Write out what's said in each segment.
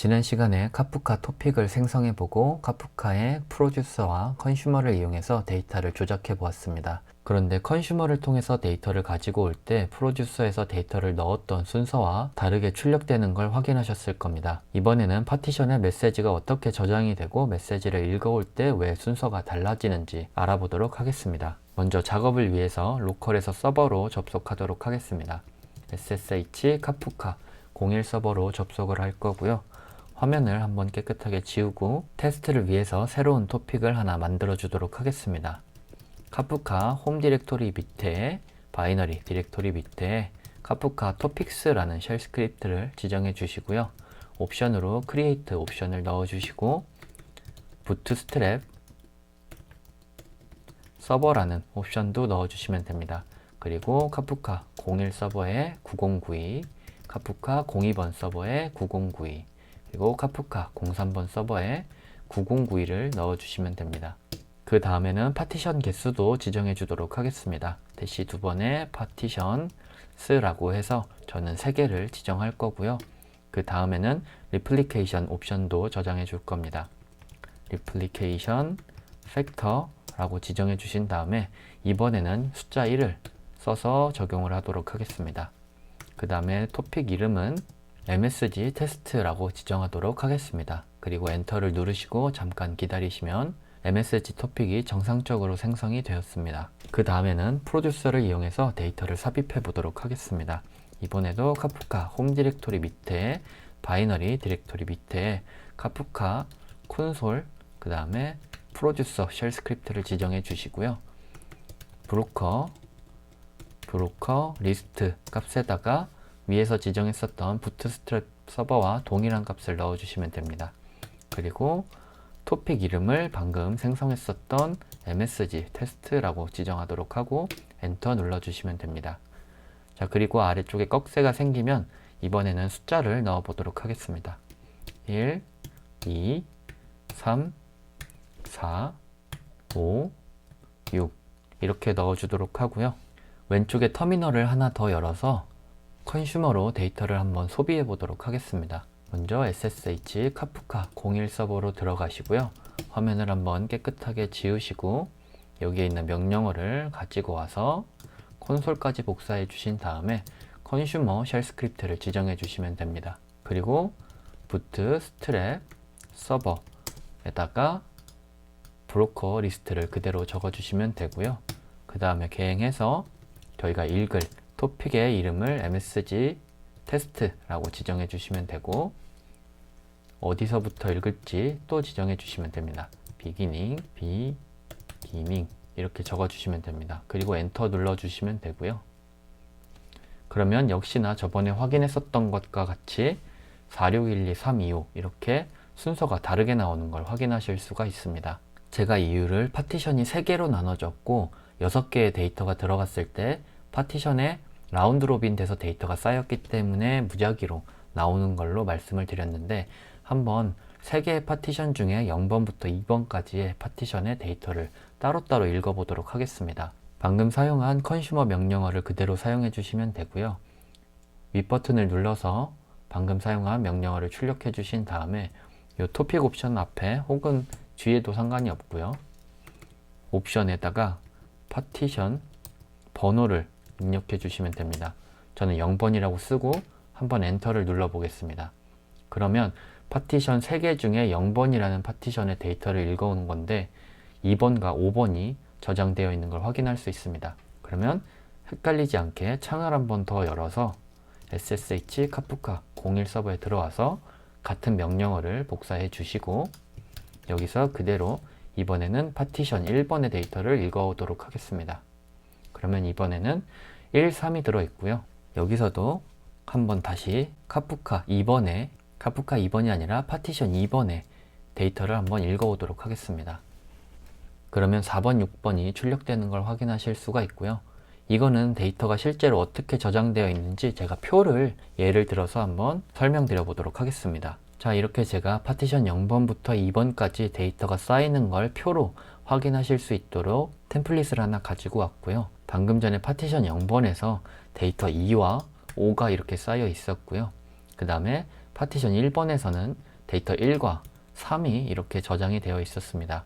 지난 시간에 카프카 토픽을 생성해보고 카프카의 프로듀서와 컨슈머를 이용해서 데이터를 조작해 보았습니다. 그런데 컨슈머를 통해서 데이터를 가지고 올 때 프로듀서에서 데이터를 넣었던 순서와 다르게 출력되는 걸 확인하셨을 겁니다. 이번에는 파티션에 메시지가 어떻게 저장이 되고 메시지를 읽어올 때 왜 순서가 달라지는지 알아보도록 하겠습니다. 먼저 작업을 위해서 로컬에서 서버로 접속하도록 하겠습니다. SSH 카프카 01 서버로 접속을 할 거고요. 화면을 한번 깨끗하게 지우고 테스트를 위해서 새로운 토픽을 하나 만들어 주도록 하겠습니다. 카프카 홈 디렉토리 밑에 바이너리 디렉토리 밑에 카프카 토픽스라는 쉘 스크립트를 지정해 주시고요. 옵션으로 크리에이트 옵션을 넣어 주시고 부트스트랩 서버라는 옵션도 넣어 주시면 됩니다. 그리고 카프카 01 서버에 9092 카프카 02번 서버에 9092 그리고 카프카 03번 서버에 9092를 넣어 주시면 됩니다. 그 다음에는 파티션 개수도 지정해 주도록 하겠습니다. 대시 두 번에 파티션 스라고 해서 저는 세 개를 지정할 거고요. 그 다음에는 리플리케이션 옵션도 저장해 줄 겁니다. 리플리케이션 팩터라고 지정해 주신 다음에 이번에는 숫자 1을 써서 적용을 하도록 하겠습니다. 그 다음에 토픽 이름은 MSG 테스트라고 지정하도록 하겠습니다. 그리고 엔터를 누르시고 잠깐 기다리시면 MSG 토픽이 정상적으로 생성이 되었습니다. 그 다음에는 프로듀서를 이용해서 데이터를 삽입해 보도록 하겠습니다. 이번에도 카프카 홈 디렉토리 밑에 바이너리 디렉토리 밑에 카프카 콘솔 그 다음에 프로듀서 쉘 스크립트를 지정해 주시고요. 브로커 브로커 리스트 값에다가 위에서 지정했었던 부트스트랩 서버와 동일한 값을 넣어 주시면 됩니다. 그리고 토픽 이름을 방금 생성했었던 MSG 테스트라고 지정하도록 하고 엔터 눌러 주시면 됩니다. 자, 그리고 아래쪽에 꺽쇠가 생기면 이번에는 숫자를 넣어 보도록 하겠습니다. 1, 2, 3, 4, 5, 6 이렇게 넣어 주도록 하고요. 왼쪽에 터미널을 하나 더 열어서 컨슈머로 데이터를 한번 소비해 보도록 하겠습니다. 먼저 SSH 카프카 01 서버로 들어가시고요. 화면을 한번 깨끗하게 지우시고 여기에 있는 명령어를 가지고 와서 콘솔까지 복사해 주신 다음에 컨슈머 쉘 스크립트를 지정해 주시면 됩니다. 그리고 부트 스트랩 서버에다가 브로커 리스트를 그대로 적어 주시면 되고요. 그 다음에 개행해서 저희가 읽을 토픽의 이름을 MSG 테스트라고 지정해 주시면 되고 어디서부터 읽을지 또 지정해 주시면 됩니다. beginning, beginning 이렇게 적어 주시면 됩니다. 그리고 엔터 눌러 주시면 되고요. 그러면 역시나 저번에 확인했었던 것과 같이 4612, 325 이렇게 순서가 다르게 나오는 걸 확인하실 수가 있습니다. 제가 이유를 파티션이 3개로 나눠졌고 6개의 데이터가 들어갔을 때 파티션에 라운드 로빈 돼서 데이터가 쌓였기 때문에 무작위로 나오는 걸로 말씀을 드렸는데 한번 3개의 파티션 중에 0번부터 2번까지의 파티션의 데이터를 따로따로 읽어보도록 하겠습니다. 방금 사용한 컨슈머 명령어를 그대로 사용해 주시면 되고요. 윗 버튼을 눌러서 방금 사용한 명령어를 출력해 주신 다음에 이 토픽 옵션 앞에 혹은 뒤에도 상관이 없고요. 옵션에다가 파티션 번호를 입력해 주시면 됩니다. 저는 0번이라고 쓰고 한번 엔터를 눌러 보겠습니다. 그러면 파티션 3개 중에 0번이라는 파티션의 데이터를 읽어오는 건데 2번과 5번이 저장되어 있는 걸 확인할 수 있습니다. 그러면 헷갈리지 않게 창을 한 번 더 열어서 SSH 카프카 01 서버에 들어와서 같은 명령어를 복사해 주시고 여기서 그대로 이번에는 파티션 1번의 데이터를 읽어오도록 하겠습니다. 그러면 이번에는 1, 3이 들어있고요. 여기서도 한번 다시 카프카 2번에 카프카 2번이 아니라 파티션 2번에 데이터를 한번 읽어오도록 하겠습니다. 그러면 4번, 6번이 출력되는 걸 확인하실 수가 있고요. 이거는 데이터가 실제로 어떻게 저장되어 있는지 제가 표를 예를 들어서 한번 설명드려 보도록 하겠습니다. 자, 이렇게 제가 파티션 0번부터 2번까지 데이터가 쌓이는 걸 표로 확인하실 수 있도록 템플릿을 하나 가지고 왔고요. 방금 전에 파티션 0번에서 데이터 2와 5가 이렇게 쌓여 있었고요. 그 다음에 파티션 1번에서는 데이터 1과 3이 이렇게 저장이 되어 있었습니다.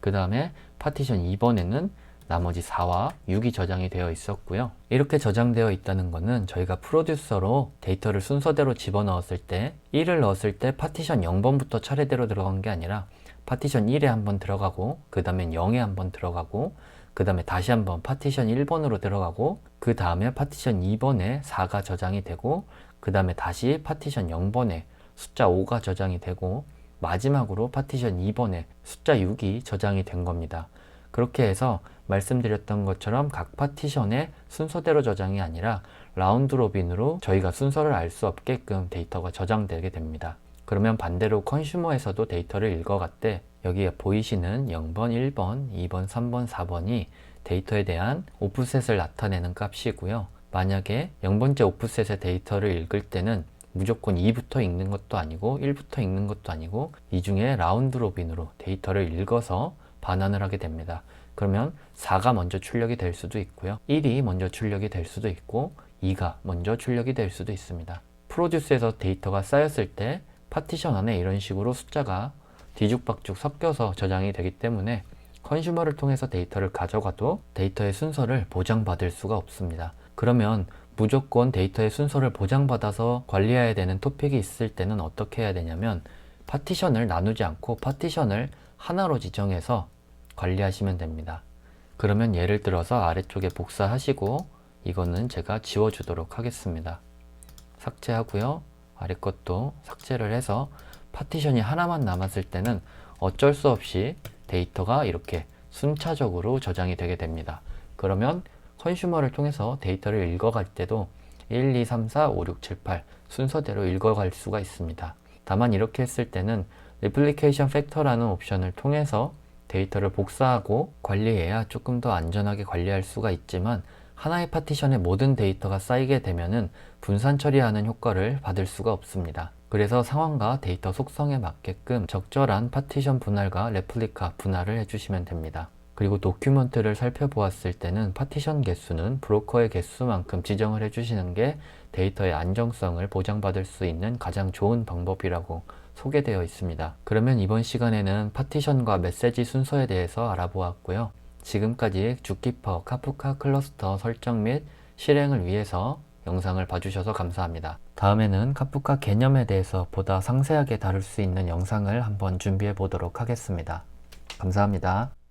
그 다음에 파티션 2번에는 나머지 4와 6이 저장이 되어 있었고요. 이렇게 저장되어 있다는 것은 저희가 프로듀서로 데이터를 순서대로 집어넣었을 때 1을 넣었을 때 파티션 0번부터 차례대로 들어간 게 아니라 파티션 1에 한번 들어가고 그 다음에 0에 한번 들어가고 그 다음에 다시 한번 파티션 1번으로 들어가고 그 다음에 파티션 2번에 4가 저장이 되고 그 다음에 다시 파티션 0번에 숫자 5가 저장이 되고 마지막으로 파티션 2번에 숫자 6이 저장이 된 겁니다. 그렇게 해서 말씀드렸던 것처럼 각 파티션의 순서대로 저장이 아니라 라운드 로빈으로 저희가 순서를 알 수 없게끔 데이터가 저장되게 됩니다. 그러면 반대로 컨슈머에서도 데이터를 읽어갔대 여기에 보이시는 0번, 1번, 2번, 3번, 4번이 데이터에 대한 오프셋을 나타내는 값이고요. 만약에 0번째 오프셋의 데이터를 읽을 때는 무조건 2부터 읽는 것도 아니고 1부터 읽는 것도 아니고 이 중에 라운드 로빈으로 데이터를 읽어서 반환을 하게 됩니다. 그러면 4가 먼저 출력이 될 수도 있고요. 1이 먼저 출력이 될 수도 있고 2가 먼저 출력이 될 수도 있습니다. 프로듀스에서 데이터가 쌓였을 때 파티션 안에 이런 식으로 숫자가 뒤죽박죽 섞여서 저장이 되기 때문에 컨슈머를 통해서 데이터를 가져가도 데이터의 순서를 보장받을 수가 없습니다. 그러면 무조건 데이터의 순서를 보장받아서 관리해야 되는 토픽이 있을 때는 어떻게 해야 되냐면 파티션을 나누지 않고 파티션을 하나로 지정해서 관리하시면 됩니다. 그러면 예를 들어서 아래쪽에 복사하시고 이거는 제가 지워주도록 하겠습니다. 삭제하고요. 아래 것도 삭제를 해서 파티션이 하나만 남았을 때는 어쩔 수 없이 데이터가 이렇게 순차적으로 저장이 되게 됩니다. 그러면 컨슈머를 통해서 데이터를 읽어갈 때도 1, 2, 3, 4, 5, 6, 7, 8 순서대로 읽어갈 수가 있습니다. 다만 이렇게 했을 때는 Replication Factor라는 옵션을 통해서 데이터를 복사하고 관리해야 조금 더 안전하게 관리할 수가 있지만 하나의 파티션에 모든 데이터가 쌓이게 되면은 분산 처리하는 효과를 받을 수가 없습니다. 그래서 상황과 데이터 속성에 맞게끔 적절한 파티션 분할과 레플리카 분할을 해주시면 됩니다. 그리고 도큐먼트를 살펴보았을 때는 파티션 개수는 브로커의 개수만큼 지정을 해주시는 게 데이터의 안정성을 보장받을 수 있는 가장 좋은 방법이라고 소개되어 있습니다. 그러면 이번 시간에는 파티션과 메시지 순서에 대해서 알아보았고요. 지금까지 주키퍼 카프카 클러스터 설정 및 실행을 위해서 영상을 봐주셔서 감사합니다. 다음에는 카프카 개념에 대해서 보다 상세하게 다룰 수 있는 영상을 한번 준비해 보도록 하겠습니다. 감사합니다.